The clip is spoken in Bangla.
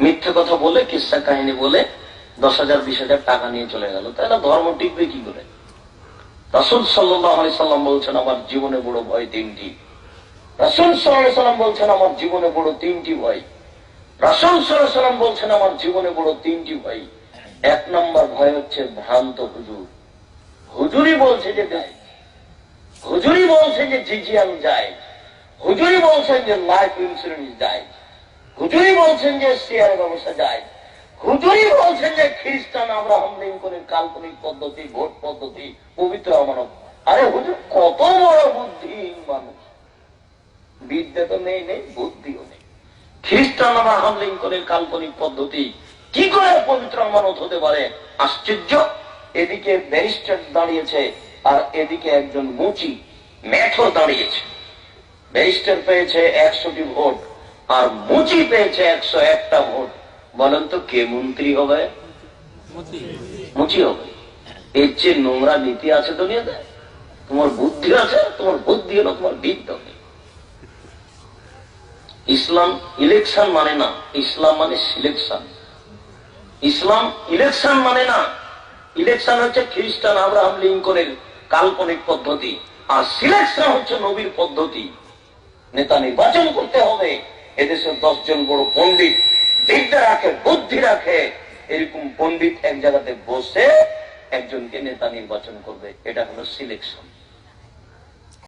মিথ্যে কথা বলে, কিসা কাহিনী বলে দশ হাজার, বিশ হাজার টাকা নিয়ে চলে গেল। তাহলে ধর্ম টিকবে কি করে? রাসুল সাল্লাম বলছেন, আমার জীবনে বড় ভয় তিনটি। রাসুল সাল্লাম বলছেন, আমার জীবনে বড় তিনটি ভয়। রাসুল সাল্লাম বলছেন, আমার জীবনে বড় তিনটি ভয়। এক নম্বর ভয় হচ্ছে ভ্রান্ত হুজুর। হুজুরি বলছে যে দেয়। হুজুরি বলছে যে জিজিয়ান যায়। হুজুরি বলছেন যে লাইফ ইন্স্যুরেন্স যায়। হুজুরি বলছেন যে শেয়ার ব্যবসা যায়। হুজুরি বলছেন যে খ্রিস্টান আব্রাহাম লিঙ্কনের কাল্পনিক পদ্ধতি, ভোট পদ্ধতি, পবিত্র আমানত। আরে হুজুর, কত বড় বুদ্ধিহীন মানুষ। বিদ্যা তো নেই নেই, বুদ্ধিও নেই। খ্রিস্টান আব্রাহাম লিঙ্কনের কাল্পনিক পদ্ধতি, কি করে পবিত্র আমানত হতে পারে? আশ্চর্য। এদিকে ব্যারিস্টার দাঁড়িয়েছে, আর এদিকে একজন মুচি মেথর দাঁড়িয়েছে। ব্যারিস্টার পেয়েছে একশোটি ভোট। আর মুচি পেয়েছে একশো একটা ভোট। বলেন তো কে মন্ত্রী হবে? মুচি। হবে। এর চেয়ে নোংরা নীতি আছে দুনিয়াতে? তোমার বুদ্ধি আছে? তোমার বুদ্ধি হলো তোমার বিদ্যা। ইসলাম ইলেকশন মানে না ইসলাম মানে সিলেকশন। ইসলাম ইলেকশন মানে না ইলেকশন হচ্ছে খ্রিস্টান আব্রাহাম লিঙ্কনের কাল্পনিক পদ্ধতি আর সিলেকশন হচ্ছে নবীর পদ্ধতি। নেতা নির্বাচন করতে হবে এদেশের দশজন বড় পন্ডিত বিদ্যা রাখে, বুদ্ধি রাখে। এরকম পন্ডিত এক জায়গাতে বসে একজনকে নেতা নির্বাচন করবে। এটা হলো সিলেকশন